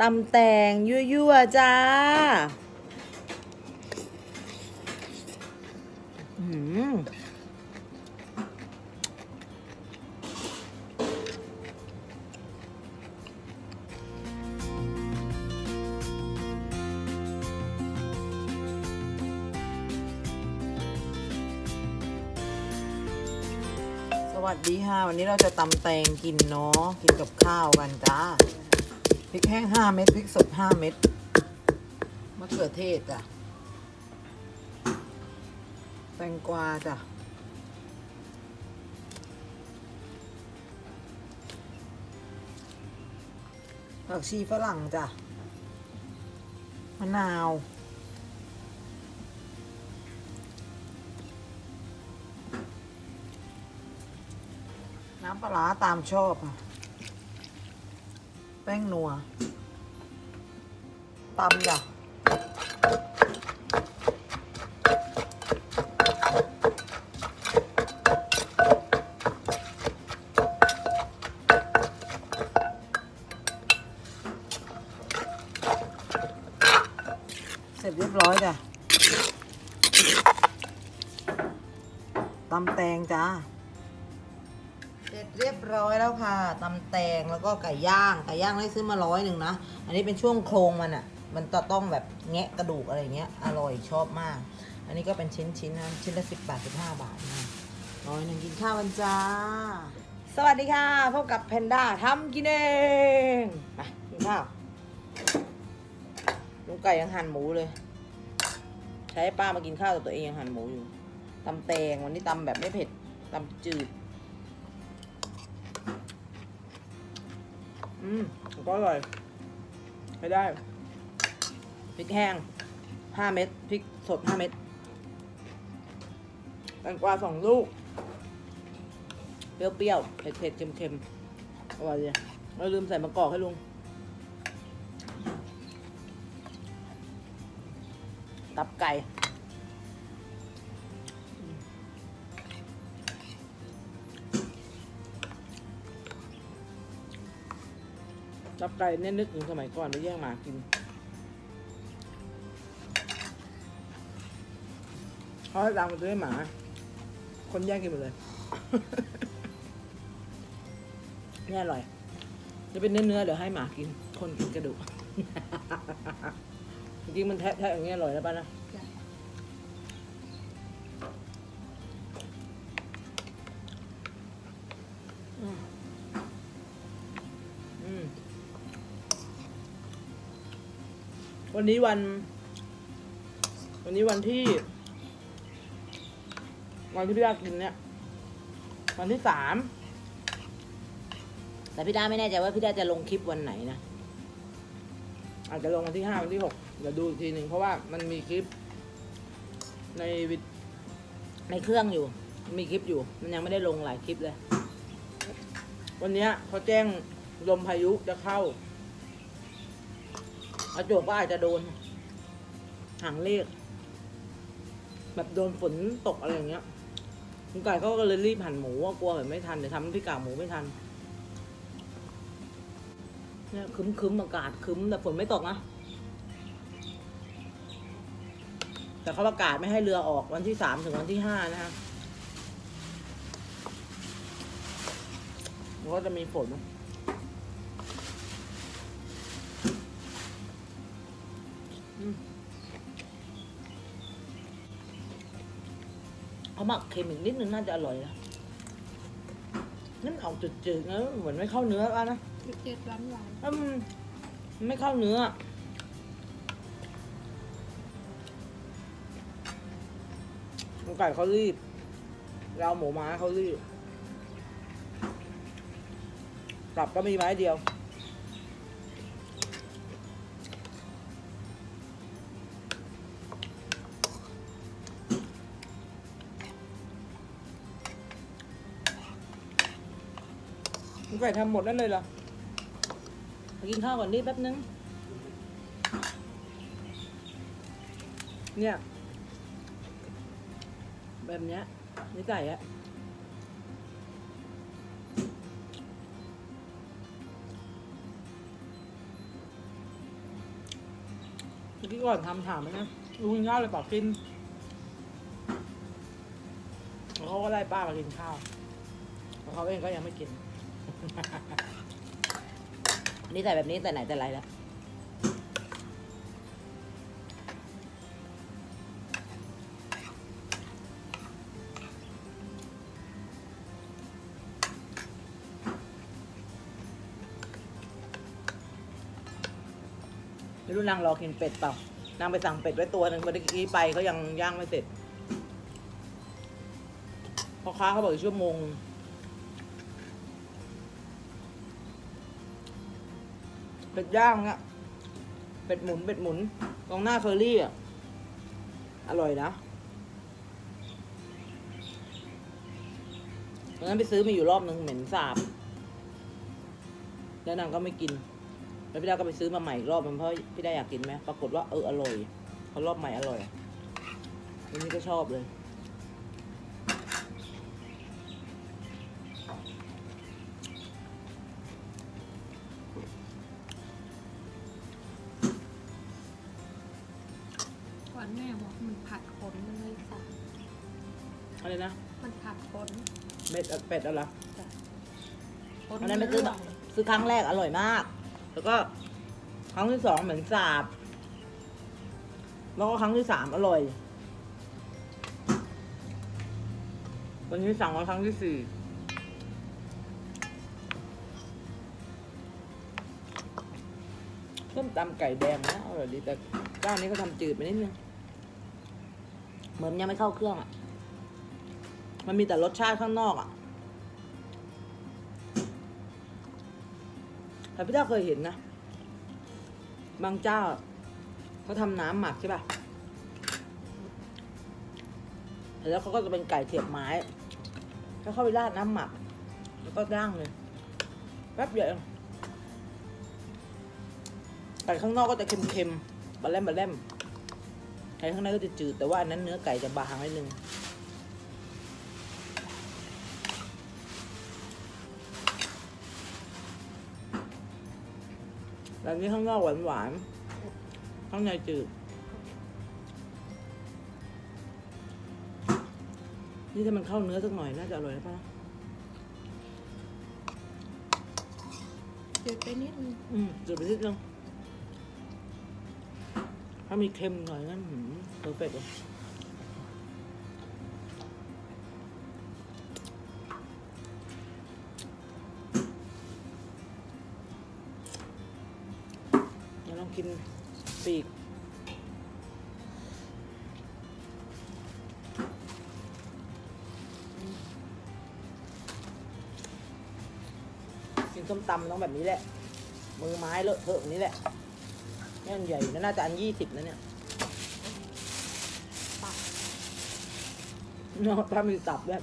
ตำแตงยั่วๆจ้าสวัสดีค่ะ วันนี้เราจะตำแตงกินเนาะกินกับข้าวกันจ้า พริกแห้งห้าเม็ดพริกสดห้าเม็ดมะเขือเทศจ้ะแตงกวาจ้ะผักชีฝรั่งจ้ะมะนาวน้ำปลาตามชอบค่ะ ป้งนัวตำจ้ะเสร็จเรียบร้อยจ้ะตำแตงจ้า แตงแล้วก็ไก่ย่างไก่ย่างได้ซื้อมาร้อยหนึ่งนะ อันนี้เป็นช่วงโครงมันอะ่ะ มันจะต้องแบบแงะกระดูกอะไรเงี้ยอร่อยชอบมาก อันนี้ก็เป็นชิ้นชิ้นนะชิ้นละสิบบาทสิบห้าบาทนะร้อยหนึ่งกินข้าวกันจ้า สวัสดีค่ะพบกับแพนด้าทำกินเองมากินข้าวลุงไก่ยังหั่นหมูเลย ใช้ป้ามากินข้าวแต่ตัวเองยังหั่นหมูอยู่ตำแตงวันนี้ตำแบบไม่เผ็ดตำจืด อืมก็อร่อยใช้ได้พริกแห้งห้าเม็ดพริกสดห้าเม็ดแตงกวาสองลูก เปรี้ยวๆ เผ็ดๆ เค็มๆ อร่อยเลยเราลืมใส่มะกอกให้ลุง ตับไก่ ไก่เนี่ยนึกถึงสมัยก่อนเราแย่งหมากินเขาให้ตังค์มาซื้อให้หมา คนแย่งกินหมดเลยแนี่อร่อย จะเป็นเนื้อเนื้อเดี๋ยวให้หมากิน คนกินกระดูก จริงมันแทะๆอย่างเงี้ยอร่อยแล้วป่ะนะ วันนี้วัน วันนี้วันที่ วันที่พี่ดากินเนี่ย วันที่สามแต่พี่ดาไม่แน่ใจว่าพี่ดาจะลงคลิปวันไหนนะอาจจะลงวันที่ห้าวันที่หกเดี๋ยวดูอีกทีหนึ่งเพราะว่ามันมีคลิป ในวิดในเครื่องอยู่ มีคลิปอยู่ มันยังไม่ได้ลงหลายคลิปเลย วันเนี้ยเขาแจ้งลมพายุจะเข้า อาจวบก็อาจจะโดน หางเลข แบบโดนฝนตกอะไรอย่างเงี้ยคุณไก่เขาก็เลยรีบหั่นหมูว่ากลัวแบบไม่ทันเดี๋ยวทำพี่กากหมูไม่ทันเนี่ยคึมคึมอากาศคึมแต่ฝนไม่ตกนะแต่เขาประกาศไม่ให้เรือออกวันที่สามถึงวันที่ห้านะฮะมันก็จะมีฝน เอาหมักเค็มอีกนิดนึงน่าจะอร่อยนะนั่นออกจืดๆนะเหมือนไม่เข้าเนื้อแล้วนะเจ็ดร้านหวานอืมมันไม่เข้าเนื้อลุงไก่เขารีบ เราหมูม้าเขารีบตับก็มีไม้เดียว ไก่ทำหมดนั่นเลยเหรอกินข้าวก่อนดิแป๊บนึง เนี่ย แบบเนี้ยนี่ไก่อะเมื่ก่อนทำถามนนะลุงกินข้าวเลยเปล่ากินแล้วเขาก็ไล่ป้ามากินข้าวแล้วเขาเองก็ยังไม่กิน อันนี้ใส่แบบนี้แต่ไหนแต่ไรแล้วไม่รู้นางรอกินเป็ดเปล่านางไปสั่งเป็ดไว้ตัวหนึ่งเมื่อกี้ไปเขายังย่างไม่เสร็จพ่อค้าเขาบอกอีกชั่วโมง เป็ดย่างอะเป็ดหมุนเป็ดหมุนตรงหน้าเคอรี่อะอร่อยนะตอนนั้นไปซื้อมาอยู่รอบนึงเหม็นสาบแล้วนางก็ไม่กิน แล้วพี่ดาก็ไปซื้อมาใหม่อีกรอบมันเพราะพี่ดาอยากกินไหมปรากฏว่าเอออร่อยเขารอบใหม่อร่อยวันนี้ก็ชอบเลย ผัดขนมันเลยจ้ะอะไรนะมันผัดขนเม็ดเป็ดอะไรขนอันนั้นไปซื้อร่วงซื้อครั้งแรกอร่อยมาก แล้วก็ครั้งที่สองเหมือนสาบ แล้วก็ครั้งที่สามอร่อย วันนี้สั่งมาครั้งที่สี่ส้มตำไก่แดงนะอร่อยดีแต่เจ้านี้ก็ทำจืดไปนิดนึง เหมือนยังไม่เข้าเครื่องอะ มันมีแต่รสชาติข้างนอกอะ แต่พี่เจ้าเคยเห็นนะ บางเจ้าเขาทำน้ำหมักใช่ป่ะ แล้วเขาก็จะเป็นไก่เสียบไม้ แล้วเข้าไปราดน้ำหมัก แล้วก็ย่างเลย แป๊บเดียวเองไก่ข้างนอกก็จะเค็มๆบะแลมบะแลม ไก่ข้างในก็จะจืดแต่ว่าอันนั้นเนื้อไก่จะบางนิดนึงแบบนี้ข้างนอกหวานหวานๆข้างในจืด นี่ถ้ามันเข้าเนื้อสักหน่อยน่าจะอร่อยนะป้าจืดไปนิดนึงอืมจืดไปนิดนึง ถ้ามีเค็มหน่อยนั่นเพอร์เฟกต์เลยเดี๋ยวลองกินปีกกินส้มตำต้องแบบนี้แหละ มือไม้เลอะเทอะแบบนี้แหละ นี่อันใหญ่นะน่าจะอันยี่สิบนะเนี่ยเนาะถ้ามีตับด้วย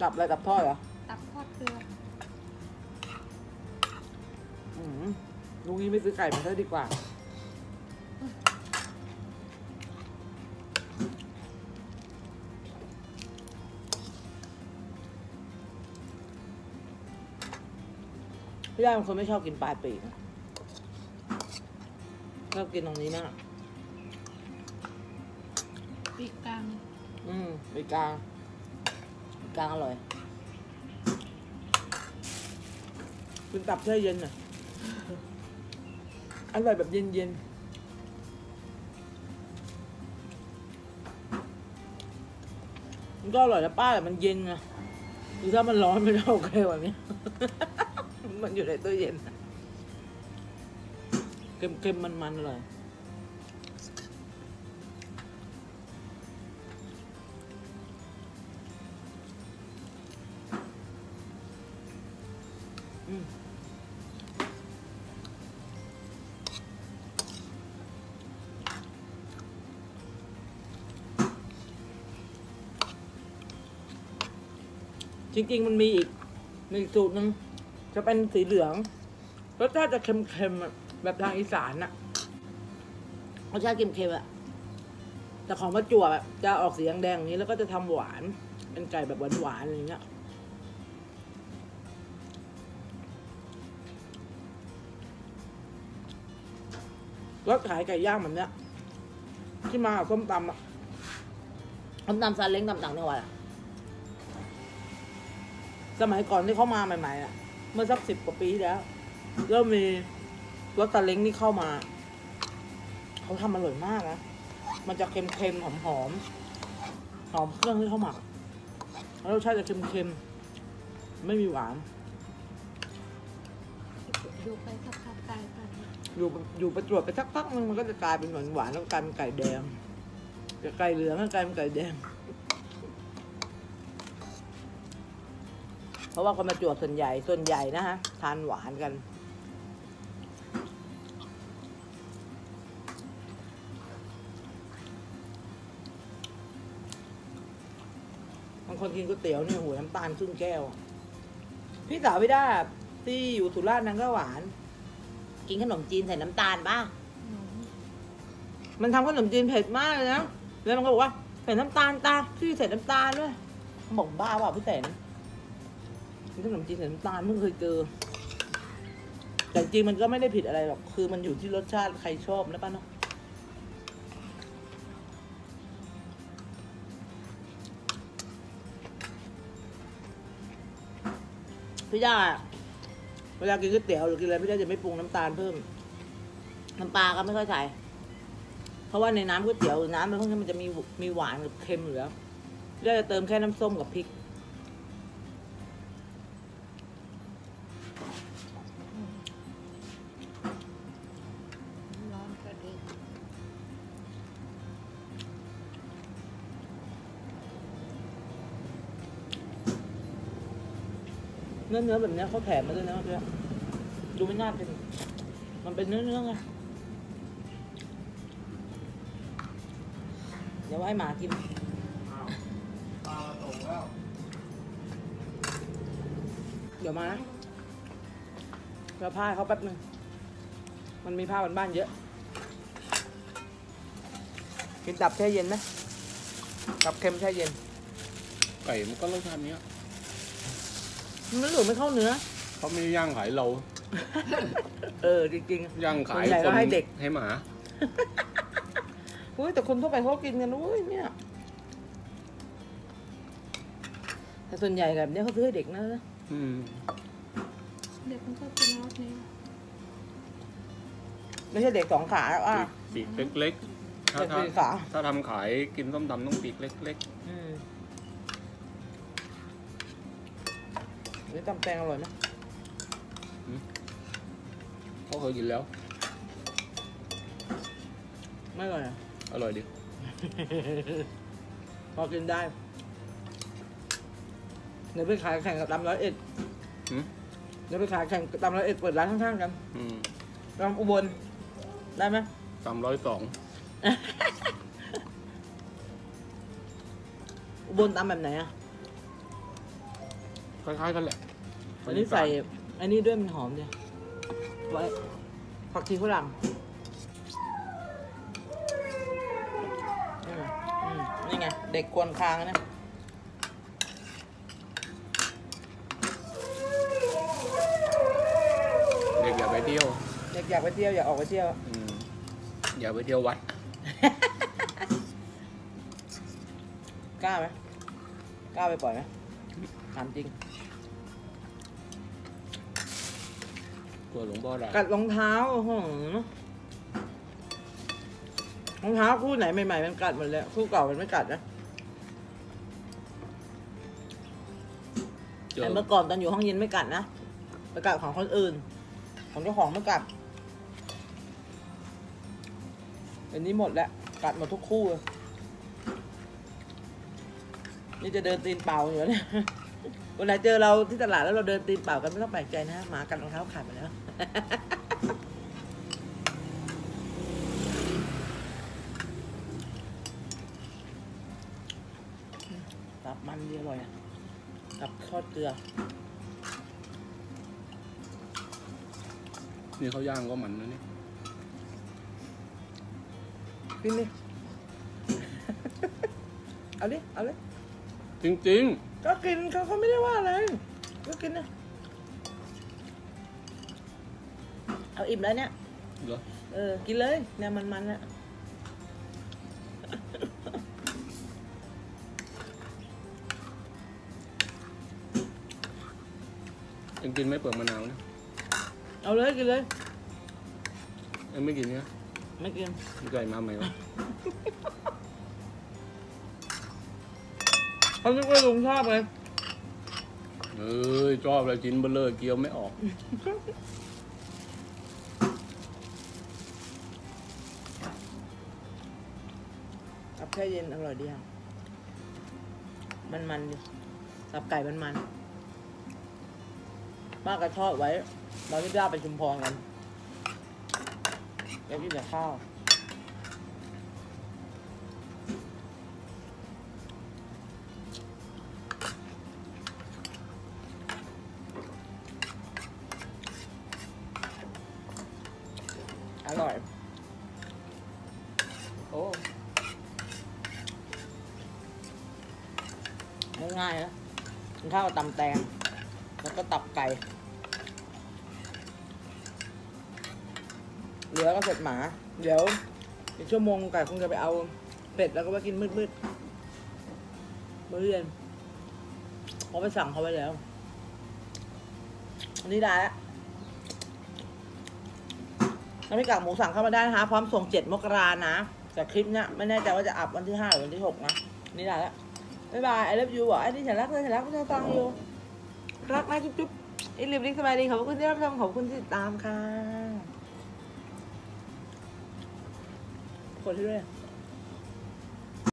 ตับอะไรตับทอดเหรอ ตับทอดเกลืออืมลุงนี้ไม่ซื้อไก่มาเท่าดีกว่า พี่ได้เป็นคนไม่ชอบกินปลายปีกนะ ชอบกินตรงนี้มากปีกกลางอืมปีกกลางปีกกลางอร่อยเป็นตับแช่เย็นอะอร่อยแบบเย็นๆมันก็อร่อยนะป้าแต่มันเย็นนะหรือถ้ามันร้อนไม่ได้โอเคแบบนี้ มันอยู่ในตู้เย็นอะ เค็มๆมันๆอร่อยอืมจริงๆ มันมีอีกมีอีกสูตรหนึ่งจะเป็นสีเหลืองรสชาติจะเค็มๆอะ แบบทางอีสานอะรสชาติเค็มๆอะแต่ของประจวบอะจะออกสีแดงๆอย่างนี้แล้วก็จะทำหวาน เป็นไก่แบบหวานๆอะไรเงี้ยรถขายไก่ย่างแบบเนี้ย ที่มากับส้มตำอะต้มตำซาเล้งตำต่างจังหวัดอะสมัยก่อนที่เขามาใหม่ๆอะเมื่อสักสิบกว่าปีที่แล้วเริ่มมี รถตาเล้งนี่เข้ามา เขาทำอร่อยมากนะ มันจะเค็มๆหอมๆหอมเครื่องที่เขาหมัก แล้วรสชาติจะเค็มๆ ไม่มีหวานดูไปสักพักกลายพันธุ์อยู่อยู่ประจวบไปสักพักนึงมันก็จะกลายเป็นหวานหวานๆแล้วก็กลายเป็นไก่แดงจากไก่เหลืองก็กลายเป็นไก่แดง เพราะว่าคนประจวบส่วนใหญ่ส่วนใหญ่นะฮะทานหวานกัน คนกินก๋วยเตี๋ยวเนี่ยโหน้ำตาลครึ่งแก้ว พี่สาวพี่ด้าที่อยู่สุราษฎร์นางก็หวาน กินขนมจีนใส่น้ำตาลป่ะ มันทำขนมจีนเผ็ดมากเลยนะ แล้วมันก็บอกว่าใส่น้ำตาลตาพี่ใส่น้ำตาลด้วยเขาบอกบ้าเปล่าพี่แสนกินขนมจีนใส่น้ำตาลเพิ่งเคยเจอ แต่จริงมันก็ไม่ได้ผิดอะไรหรอก คือมันอยู่ที่รสชาติใครชอบนะป้าเนาะ พี่ย่าเวลากินก๋วยเตี๋ยวหรือกินอะไรพี่ย่าจะไม่ปรุงน้ำตาลเพิ่มน้ำปลาก็ไม่ค่อยใส่เพราะว่าในน้ำก๋วยเตี๋ยวน้ำอะไรพวกนี้มันจะมีมีหวานกับเค็มอยู่แล้วพี่ย่าจะเติมแค่น้ำส้มกับพริก เนื้อเนื้อแบบเนี้ยเขาแถมมาด้วยนะพี่ย่าดูไม่น่าเป็น มันเป็นเนื้อเนื้อไงเดี๋ยวให้หมากินเดี๋ยวมานะเราผ้าเขาแป๊บหนึง มันมีผ้าบนบ้านเยอะ กินตับแช่เย็นไหมตับเค็มแช่เย็น ไก่มันก็รสชาติเนี้ย มันหรือไม่เข้าเนื้อ เขาไม่ได้ย่างขายเรา เออจริง ย่างขายส่วนใหญ่คก็นให้เด็ก ให้หมา ๆอุ้ยแต่คนทั่วไปเขาก็กินกันอุ้ยเนี่ย แต่ส่วนใหญ่แบบเนี้ยเขาซื้อให้เด็กนะอืมเด็กมันก็กินรสนี้ไม่ใช่เด็กสองขาแล้วอะ ปีกปีกเล็กๆถ้าเด็กถ้าสี่ขา ถ้าทำขายกินส้มตำต้องปีกเล็กอืม นี่ตำแตงอร่อยไหมๆเขาเคยกินแล้ว ไม่อร่อยอะ อร่อยดีพอกินได้เดี๋ยวไปขายแข่งกับตำร้อยเอ็ดหืมเดี๋ยวไปขายแข่งกับตำร้อยเอ็ดเปิดร้านข้างๆกันอืมตำอุบล ได้ไหมตำร้อยสองอุบลตำแบบไหนอะค ล้ายๆกันแหละอันนี้ใส่ อันนี้ด้วยมันหอมดีไว้ผักชีฝรั่งอืมอืมนี่ไง เด็กควรคางนะเด็กอย่าไปเที่ยวเด็กอยากไปเที่ยวอยากออกไปเที่ยว อืมอย่าไปเที่ยววัด กล้าไหมกล้าไปปล่อยไหมถามจริง กลัวหลวงพ่อด่ากัดรองเท้าโอ้โหรองเท้าคู่ไหนใหม่ๆมันกัดหมดเลยคู่เก่ามันไม่กัดนะเจอแต่เมื่อก่อนตอนอยู่ห้องเย็นไม่กัดนะไปกัดของคนอื่น ของเจ้าของไม่กัดเดี๋ยวนี้หมดแล้วกัดหมดทุกคู่เลยนี่จะเดินตีนเปล่าอยู่เนี่ย วันไหนเจอเราที่ตลาดแล้วเราเดินตีนเปล่ากันไม่ต้องแปลกใจนะหมากัดรองเท้าขาดไปแล้ว ตับมันดีอร่อยอะ ตับทอดเกลือ นี่เขาย่างก็มันนะนี่กินดิ เอาดิ เอาเลยจริง ก็กินเขาเขาไม่ได้ว่าอะไร ก็กินนะเอาอิ่มแล้วเนี่ย เหรอเออ กินเลยเนี่ยมันมันๆอะยังกินไหม่เปลือกมะนาวนะเอาเลยกินเลยยังไม่กินเนี่ยไม่กิน มีไก่มาใหม่วะ เขาคิดว่าลุงชอบเลยเอ้ยชอบเลยกินเบลเลอร์เกี๊ยวไม่ออกกับแค่เย็นอร่อยดีอะมันมันๆดิสับไก่มันมันๆป้าก็ชอบไว้ตอนที่ย่าไปชุมพรกันแล้วกินแต่ข้าว ข้าวตำแตง แล้วก็ตับไก่ เหลือก็เสร็จหมา เดี๋ยวอีกชั่วโมงไก่คงจะไปเอาเป็ดแล้วก็ไปกินมืดๆมื้อเย็นเขาไปสั่งเขาไว้แล้ว อันนี้ได้แล้วน้ำพริกกากหมูสั่งเข้ามาได้นะคะ พร้อมส่งเจ็ดมกรานะแต่คลิปเนี้ยไม่แน่ใจว่าจะอัพวันที่ห้าหรือวันที่หกนะ นี่ได้แล้ว บ๊ายบายไอเลิฟยูบอกไอ้นี่ฉันรักเธอฉันรักเธอฟังอยู่รักนะจุ๊บจุ๊บไอ้ลิบลิงสบายดีขอบคุณที่รับชมขอบคุณที่ติดตามค่ะกดให้ด้วย